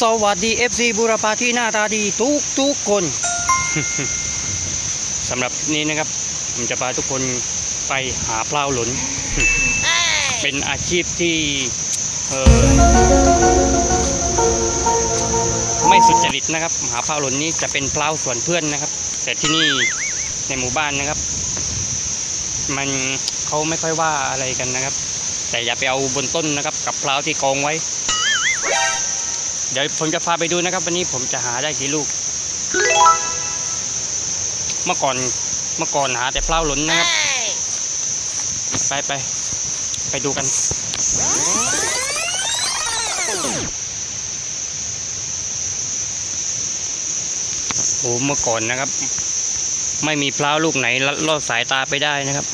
สวัสดี FC บุรพาที่หน้าตาดีทุกทุกคน สำหรับคลิปนี้นะครับ ผมจะพาทุกคนไปหาปลาหลน เป็นอาชีพที่ไม่สุจริตนะครับ หาปลาหลนนี้จะเป็นปลาส่วนเพื่อนนะครับ แต่ที่นี่ในหมู่บ้านนะครับ มันเขาไม่ค่อยว่าอะไรกันนะครับ แต่อย่าไปเอาบนต้นนะครับ กับปลาที่กองไว้ เดี๋ยวผมจะพาไปดูนะครับ วันนี้ผมจะหาได้กี่ลูก เมื่อก่อนเมื่อก่อนหาแต่เปล้าหล้นนะครับ ไปไปไปดูกันโอ้เมื่อก่อนนะครับ ไม่มีเพล้าลูกไหนลลอดสายตาไปได้นะครับ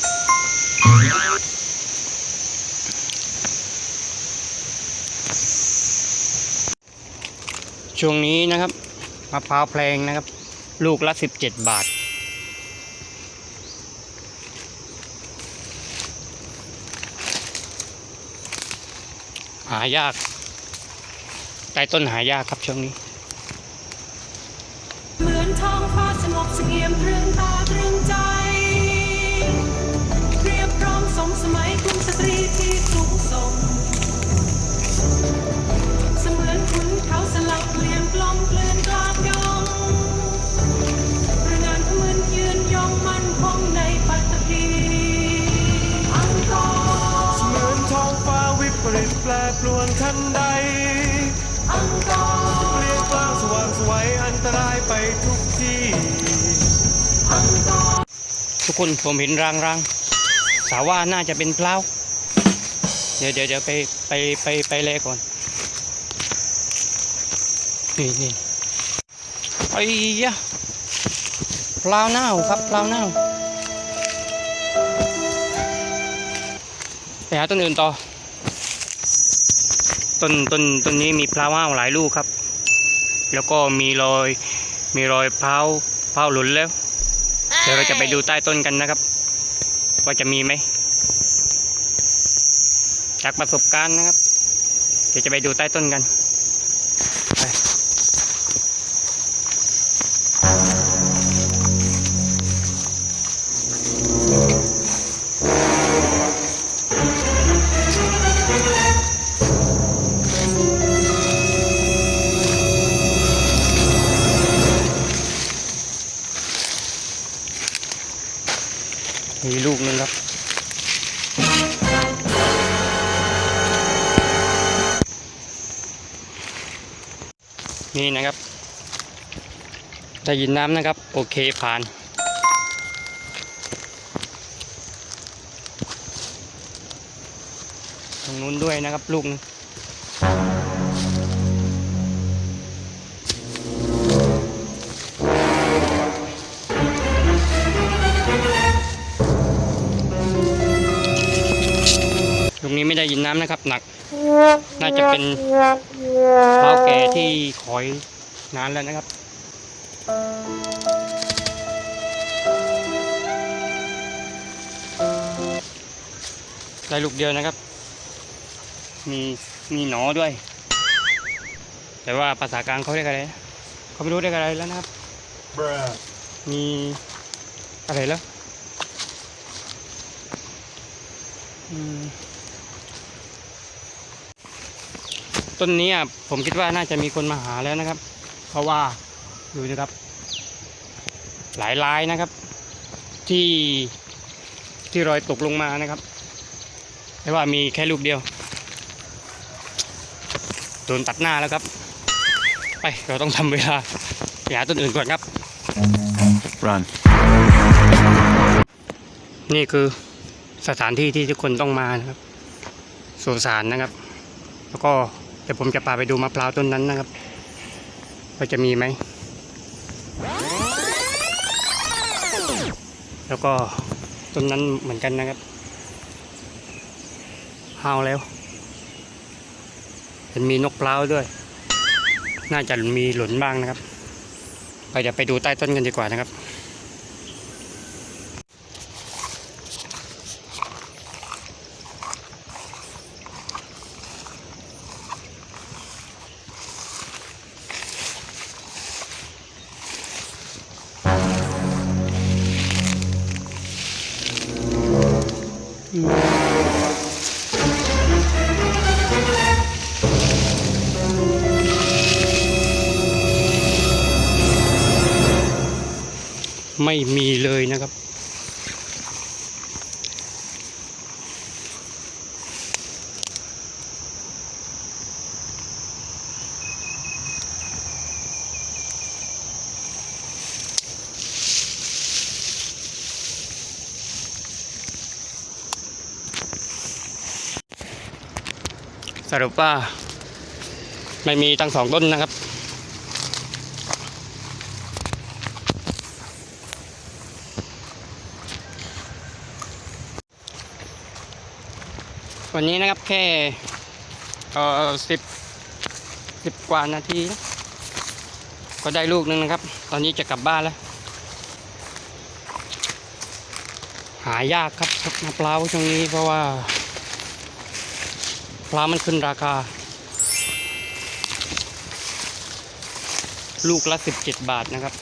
ช่วงนี้นะครับมะพร้าวแพลงนะครับ ลูกละ 17 บาท หายากใต้ต้นหายากครับช่วงนี้เหมือนท้องฟ้าสงบเสงี่ยมเรื่อง ไปทุกที่ ทุกคนผมเห็นรางรางสาว่าน่าจะเป็นเพล้าเดี๋ยวเดี๋ยวเดี๋ยวไปไปไปไปแลก่อน นี่นี่ไอ้ยะเพล้าเน่าครับเพล้าเน่าไปหาต้นอื่นต่อ ต้นต้นต้นนี้มีเพล้าเน่าหลายลูกครับ แล้วก็มีรอย มีรอยเพล้าเพล้าหลุนแล้ว เดี๋ยวเราจะไปดูใต้ต้นกันนะครับ ว่าจะมีไหม จากประสบการณ์นะครับ เดี๋ยวจะไปดูใต้ต้นกัน นี่นะครับ ได้ยินน้ำนะครับ โอเคผ่านตรงนู้นด้วยนะครับลูกนึงลูกนี้ไม่ได้ยินน้ำนะครับหนัก น่าจะเป็นเท้าแก่ที่คอยนานแล้วนะครับ ได้ลูกเดียวนะครับ มีมีหนอด้วย แต่ว่าภาษากลางเขาเรียกอะไร เขาไม่รู้เรียกอะไรแล้วนะครับ มีอะไรแล้ว อืม ต้นนี้อะผมคิดว่าน่าจะมีคนมาหาแล้วนะครับ เพราะว่าดูนะครับ หลายลายนะครับ ที่ที่รอยตกลงมานะครับ แต่ว่ามีแค่ลูกเดียวโดนตัดหน้าแล้วครับ ไปเราต้องทำเวลาไปหาต้นอื่นก่อนครับ Run นี่คือสถานที่ที่ทุกคนต้องมานะครับสุสานนะครับ แล้วก็ เดี๋ยวผมจะพาไปดูมะพร้าวต้นนั้นนะครับว่าจะมีไหม แล้วก็ต้นนั้นเหมือนกันนะครับห้าวแล้วเห็นมีนกพร้าวด้วย น่าจะมีหล่นบ้างนะครับ ไปเดี๋ยวไปดูใต้ต้นกันดีกว่านะครับ ไม่มีเลยนะครับ สรุปว่าไม่มีตั้งสองต้นนะครับ วันนี้นะครับแค่เอ่อสิบสิบกว่านาทีนะก็ได้ลูกนึงนะครับ ตอนนี้จะกลับบ้านแล้ว หายากครับมะพร้าวช่วงนี้เพราะว่าปลามันขึ้นราคา ลูกละ 17 บาทนะครับ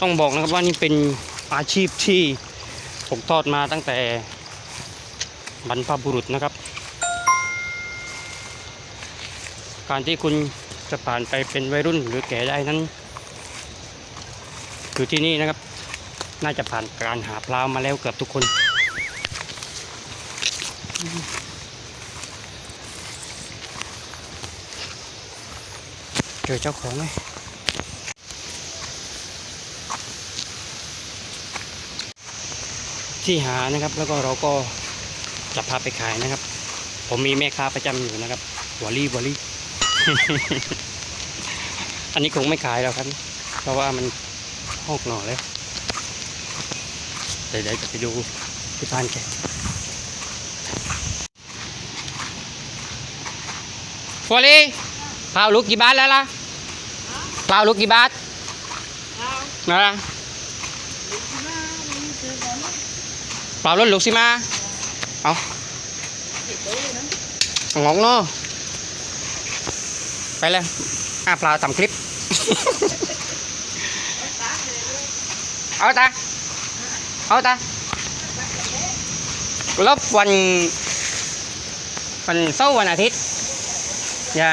ต้องบอกนะครับว่านี่เป็น อาชีพที่ผมทอดมาตั้งแต่บรรพบุรุษนะครับ การที่คุณจะผ่านไปเป็นวัยรุ่นหรือแก่ได้นั้น คือที่นี่นะครับ น่าจะผ่านการหาปลามาแล้วเกือบทุกคนเจอเจ้าของไหม ที่หานะครับ แล้วก็เราก็จะพาไปขายนะครับ ผมมีแม่ค้าประจำอยู่นะครับวอลลี่วอลลี่ อันนี้คงไม่ขายแล้วครับ เพราะว่ามันหกหน่อแล้วเดี๋ยวเดี๋ยวจะไปดูที่บ้านแกฟอลี่พาวลูกกี่บาทแล้วล่ะพาวลูกกี่บาทนะ เปล่ารถลูกสิมา เอางงเนาะไปเลยอะเปล่าทำคลิป เอาตา เอาตาล้ววัน วันเสาร์วันอาทิตย์อย่า